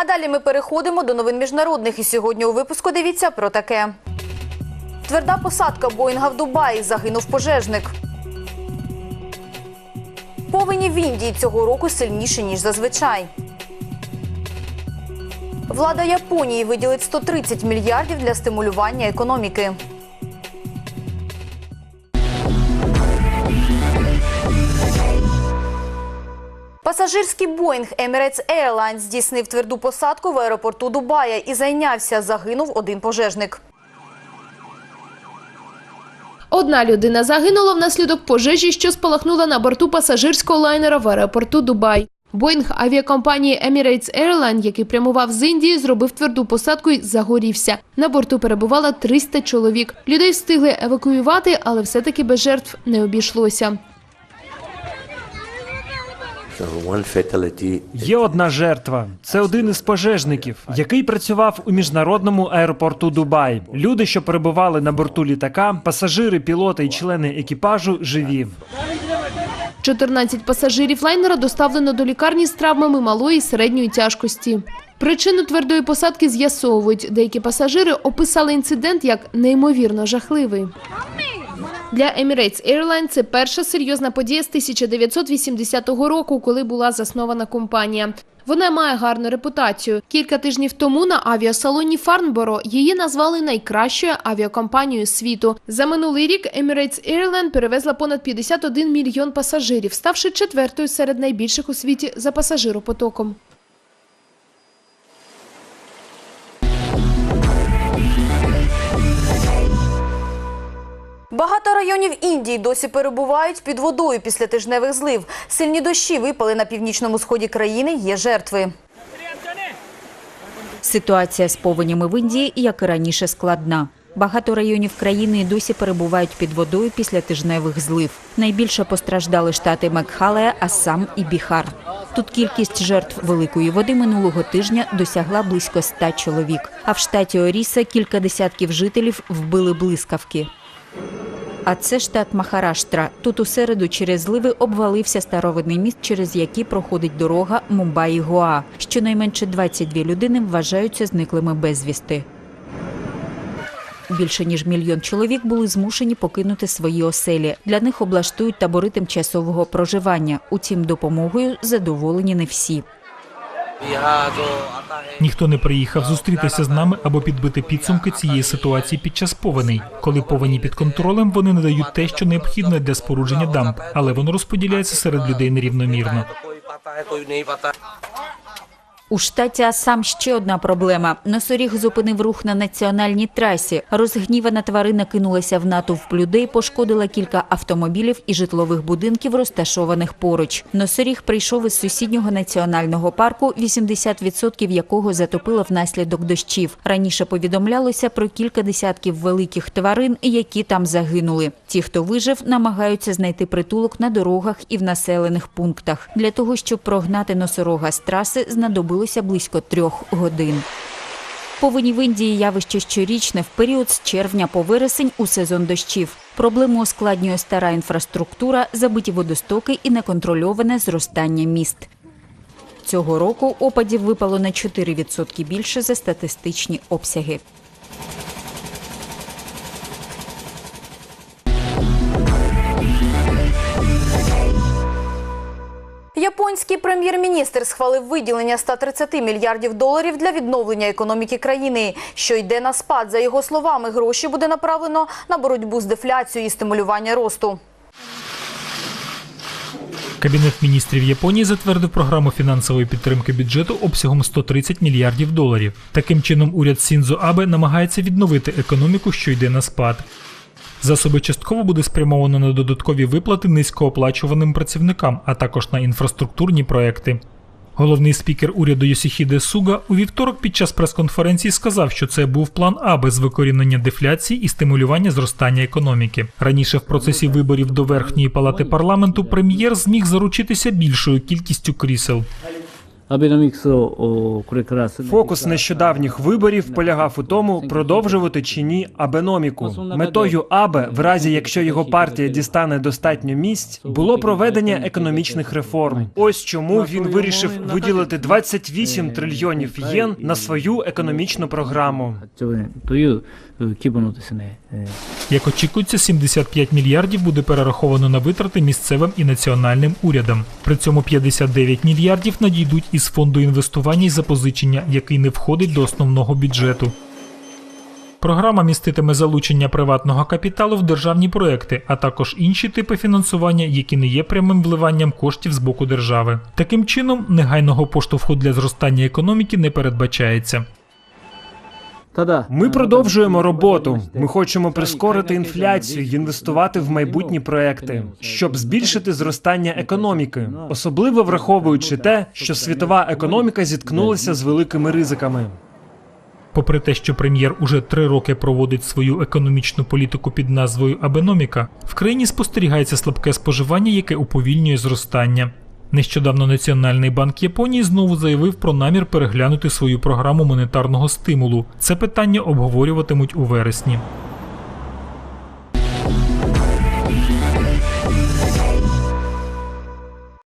А далі ми переходимо до новин міжнародних. І сьогодні у випуску дивіться про таке. Тверда посадка Боїнга в Дубаї. Загинув пожежник. Повені в Індії цього року сильніші, ніж зазвичай. Влада Японії виділить 130 мільярдів для стимулювання економіки. Пасажирський Боїнг Emirates Airlines здійснив тверду посадку в аеропорту Дубая і зайнявся. Загинув один пожежник. Одна людина загинула внаслідок пожежі, що спалахнула на борту пасажирського лайнера в аеропорту Дубай. Боїнг авіакомпанії Emirates Airline, який прямував з Індії, зробив тверду посадку і загорівся. На борту перебувало 300 чоловік. Людей встигли евакуювати, але все-таки без жертв не обійшлося. Є одна жертва. Це один із пожежників, який працював у міжнародному аеропорту Дубай. Люди, що перебували на борту літака, пасажири, пілоти і члени екіпажу живі. 14 пасажирів лайнера доставлено до лікарні з травмами малої і середньої тяжкості. Причину твердої посадки з'ясовують. Деякі пасажири описали інцидент як неймовірно жахливий. Для Emirates Airline це перша серйозна подія з 1980 року, коли була заснована компанія. Вона має гарну репутацію. Кілька тижнів тому на авіасалоні Фарнборо її назвали найкращою авіакомпанією світу. За минулий рік Emirates Airline перевезла понад 51 мільйон пасажирів, ставши четвертою серед найбільших у світі за пасажиропотоком. Багато районів Індії досі перебувають під водою після тижневих злив. Сильні дощі випали на північному сході країни. Є жертви. Ситуація з повенями в Індії, як і раніше, складна. Багато районів країни досі перебувають під водою після тижневих злив. Найбільше постраждали штати Мекхалея, Ассам і Біхар. Тут кількість жертв великої води минулого тижня досягла близько ста чоловік. А в штаті Оріса кілька десятків жителів вбили блискавки. А це штат Махараштра. Тут у середу через зливи обвалився старовинний міст, через який проходить дорога Мумбаї-Гоа. Щонайменше 22 людини вважаються зниклими безвісти. Більше ніж мільйон чоловік були змушені покинути свої оселі. Для них облаштують табори тимчасового проживання. Утім, допомогою задоволені не всі. Ніхто не приїхав зустрітися з нами або підбити підсумки цієї ситуації під час повеней. Коли повені під контролем, вони надають те, що необхідне для спорудження дамб, але воно розподіляється серед людей нерівномірно. У штаті Асам ще одна проблема. Носоріг зупинив рух на національній трасі. Розгнівана тварина кинулася в натовп людей, пошкодила кілька автомобілів і житлових будинків, розташованих поруч. Носоріг прийшов із сусіднього національного парку, 80% якого затопило внаслідок дощів. Раніше повідомлялося про кілька десятків великих тварин, які там загинули. Ті, хто вижив, намагаються знайти притулок на дорогах і в населених пунктах. Для того, щоб прогнати носорога з траси, знадобилося близько трьох годин. Повені в Індії явище щорічне в період з червня по вересень у сезон дощів. Проблему ускладнює стара інфраструктура, забиті водостоки і неконтрольоване зростання міст. Цього року опадів випало на 4% більше за статистичні обсяги. Японський прем'єр-міністр схвалив виділення 130 мільярдів доларів для відновлення економіки країни, що йде на спад. За його словами, гроші буде направлено на боротьбу з дефляцією і стимулювання росту. Кабінет міністрів Японії затвердив програму фінансової підтримки бюджету обсягом 130 мільярдів доларів. Таким чином, уряд Сінзо Абе намагається відновити економіку, що йде на спад. Засоби частково буде спрямовано на додаткові виплати низькооплачуваним працівникам, а також на інфраструктурні проекти. Головний спікер уряду Йосіхіде Суга у вівторок під час прес-конференції сказав, що це був план А без викорінення дефляції і стимулювання зростання економіки. Раніше в процесі виборів до верхньої палати парламенту прем'єр зміг заручитися більшою кількістю крісел. Фокус нещодавніх виборів полягав у тому, продовжувати чи ні абеноміку. Метою Абе, в разі якщо його партія дістане достатньо місць, було проведення економічних реформ. Ось чому він вирішив виділити 28 трильйонів єн на свою економічну програму. як очікується, 75 мільярдів буде перераховано на витрати місцевим і національним урядам. При цьому 59 мільярдів надійдуть із фонду інвестування і запозичення, який не входить до основного бюджету. Програма міститиме залучення приватного капіталу в державні проекти, а також інші типи фінансування, які не є прямим вливанням коштів з боку держави. Таким чином, негайного поштовху для зростання економіки не передбачається. ただ Ми продовжуємо роботу. Ми хочемо прискорити інфляцію й інвестувати в майбутні проекти, щоб збільшити зростання економіки, особливо враховуючи те, що світова економіка зіткнулася з великими ризиками. Попри те, що прем'єр уже три роки проводить свою економічну політику під назвою Абеноміка, в країні спостерігається слабке споживання, яке уповільнює зростання. Нещодавно Національний банк Японії знову заявив про намір переглянути свою програму монетарного стимулу. Це питання обговорюватимуть у вересні.